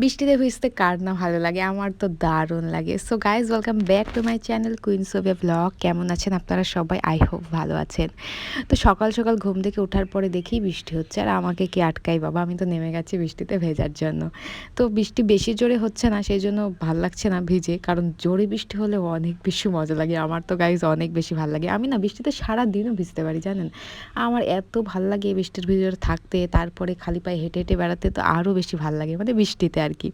বৃষ্টিতে ভিজতে কার না ভালো লাগে? আমার তো দারুণ লাগে। So guys welcome back to my channel queen Sophia vlog কেমন আছেন আপনারা সবাই? আই হোপ ভালো আছেন। তো সকাল সকাল ঘুম থেকে ওঠার পরে দেখি বৃষ্টি হচ্ছে আর আমাকে কি আটকাই বাবা? আমি তো নেমে গেছি বৃষ্টিতে ভেজার জন্য। তো বৃষ্টি বেশি জোরে হচ্ছে না, সেই জন্য ভালো লাগছে না ভিজে। কারণ জোরে বৃষ্টি হলে অনেক বেশি মজা লাগে। আমার তো গাইজ অনেক বেশি ভালো লাগে। আমি না বৃষ্টিতে সারা দিনও ভিজতে পারি, জানেন? আমার এত ভালো লাগে বৃষ্টির ভিতরে থাকতে, তারপরে খালি পায়ে হেঁটে হেঁটে বেড়াতে, তো আরও বেশি ভালো লাগে। মানে বৃষ্টিতে আর কি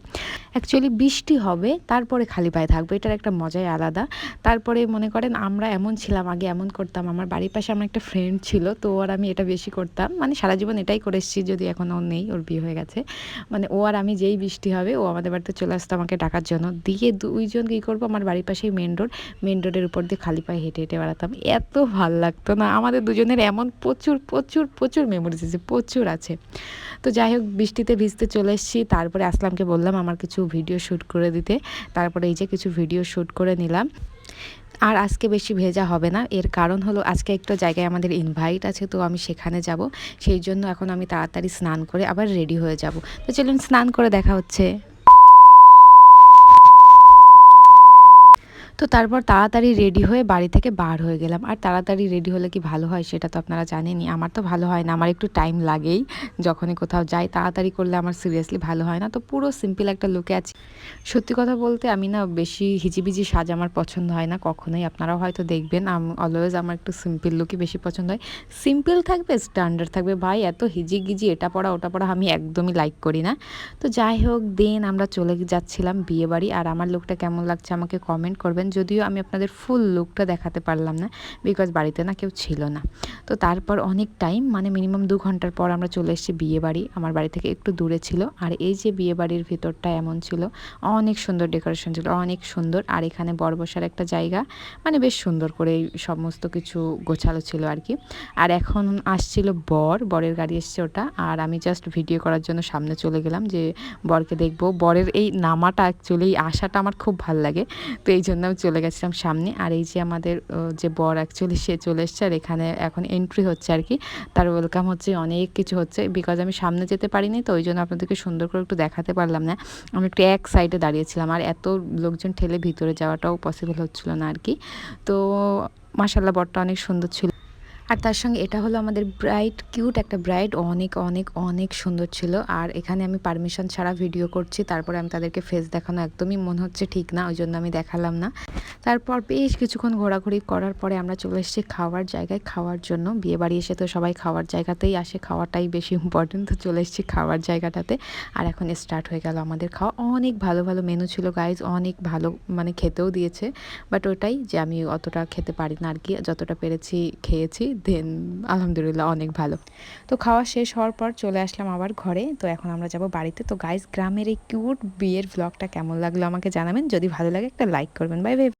অ্যাকচুয়ালি বৃষ্টি হবে, তারপরে খালি পায়ে থাকব, এটার একটা মজাই আলাদা। তারপরে মনে করেন আমরা এমন ছিলাম, আগে এমন করতাম, আমার বাড়ির পাশে আমার একটা ফ্রেন্ড ছিল, তো আর আমি এটা বেশি করতাম। মানে সারা জীবন এটাই করে এসেছি, যদি এখন ও নেই, ওর বিয়ে হয়ে গেছে। মানে ও আর আমি যেই বৃষ্টি হবে, ও আমাদের বাড়িতে চলে আসতো আমাকে ডাকার জন্য। দিয়ে দুইজন কী করব, আমার বাড়ির পাশেই মেন রোড মেন রোডের উপর দিয়ে খালি পায়ে হেঁটে হেঁটে বেড়াতাম। এত ভালো লাগতো না। আমাদের দুজনের এমন প্রচুর প্রচুর প্রচুর মেমোরিজ আছে, প্রচুর আছে। তো যাই হোক বৃষ্টিতে ভিজতে চলে এসেছি। তারপরে আসলামকে বললাম আমার কিছু ভিডিও শ্যুট করে দিতে। তারপরে এই যে কিছু ভিডিও শ্যুট করে নিলাম। আর আজকে বেশি ভেজা হবে না। এর কারণ হলো আজকে একটা জায়গায় আমাদের ইনভাইট আছে, তো আমি সেখানে যাব। সেই জন্য এখন আমি তাড়াতাড়ি স্নান করে আবার রেডি হয়ে যাব। তো চলুন স্নান করে দেখা হচ্ছে। তো তারপর তাড়াতাড়ি রেডি হয়ে বাড়ি থেকে বার হয়ে গেলাম। আর তাড়াতাড়ি রেডি হলে কি ভালো হয় সেটা তো আপনারা জানেনই। আমার তো ভালো হয় না, আমার একটু টাইম লাগেই যখনই কোথাও যাই। তাড়াতাড়ি করলে আমার সিরিয়াসলি ভালো হয় না। তো পুরো সিম্পল একটা লুকে আছি। সত্যি কথা বলতে আমি না বেশি হিজিবিজি সাজ আমার পছন্দ হয় না, কখনোই। আপনারাও হয়তো দেখবেন অলওয়েজ আমার একটু সিম্পল লুকই বেশি পছন্দ হয়। সিম্পল থাকবে স্ট্যান্ডার্ড থাকবে। ভাই, এত হিজি গিজি এটা পড়া, ওটা পড়া আমি একদমই লাইক করি না। তো যাই হোক, দেন আমরা চলে যাচ্ছিলাম বিয়ে বাড়ি আর আমার লুকটা কেমন লাগছে আমাকে কমেন্ট করবেন। যদিও আমি আপনাদের ফুল লুকটা দেখাতে পারলাম না বিকজ বাড়িতে না কেউ ছিল না। তো তারপর অনেক টাইম মানে মিনিমাম দু ঘণ্টার পর আমরা চলে এসেছি বিয়ে বাড়ি। আমার বাড়ি থেকে একটু দূরে ছিল, আর এই যে বিয়ে বাড়ির ভিতরটা এমন ছিল, অনেক সুন্দর ডেকোরেশন ছিল, অনেক সুন্দর। আর এখানে বড় বসার একটা জায়গা মানে বেশ সুন্দর করে সমস্ত কিছু গোছালো ছিল আর কি। আর এখন আসছিল বর, বরের গাড়ি এসছে ওটা, আর আমি জাস্ট ভিডিও করার জন্য সামনে চলে গেলাম যে বরকে দেখব। বরের এই নামাটা অ্যাকচুয়ালি আসাটা আমার খুব ভালো লাগে, তো এই জন্য চলে গেছিলাম সামনে। আর এই যে আমাদের যে বর অ্যাকচুয়ালি সে চলে এসছে আর এখানে এখন এন্ট্রি হচ্ছে আর কি। তার ওয়েলকাম হচ্ছে, অনেক কিছু হচ্ছে। বিকজ আমি সামনে যেতে পারিনি তো ওই জন্য আপনাদেরকে সুন্দর করে একটু দেখাতে পারলাম না। আমি একটু এক সাইডে দাঁড়িয়েছিলাম আর এত লোকজন ঠেলে ভিতরে যাওয়াটাও পসিবল হচ্ছিল না আর কি। তো মাসাল্লাহ বরটা অনেক সুন্দর ছিল। আর তার সঙ্গে এটা হলো আমাদের ব্রাইট কিউট একটা ব্রাইড অনেক অনেক অনেক সুন্দর ছিল। আর এখানে আমি পারমিশন ছাড়া ভিডিও করছি, তারপরে আমি তাদেরকে ফেস দেখানো একদমই মনে হচ্ছে ঠিক না ওই জন্য আমি দেখালাম না। তারপর বেশ কিছুক্ষণ ঘোরাঘুরি করার পরে আমরা চলে এসেছি খাওয়ার জায়গায়। খাওয়ার জন্য বিয়ে বাড়ি এসে তো সবাই খাওয়ার জায়গাতেই আসে, খাওয়াটাই বেশি ইম্পর্টেন্ট তো চলে এসেছি খাওয়ার জায়গাটাতে। আর এখন স্টার্ট হয়ে গেল আমাদের খাওয়া। অনেক ভালো ভালো মেনু ছিল গাইজ অনেক ভালো মানে খেতেও দিয়েছে। বাট ওটাই যে আমি অতটা খেতে পারি না আর কি, যতটা পেরেছি খেয়েছি। দেন আলহামদুলিল্লাহ অনেক ভালো। তো খাওয়া শেষ হওয়ার পর চলে আসলাম আবার ঘরে। তো এখন আমরা যাব বাড়িতে। তো গাইস গ্রামের এই কিউট বিয়ের ভ্লগটা কেমন লাগল আমাকে জানাবেন। যদি ভালো লাগে একটা লাইক করবেন। Bye bye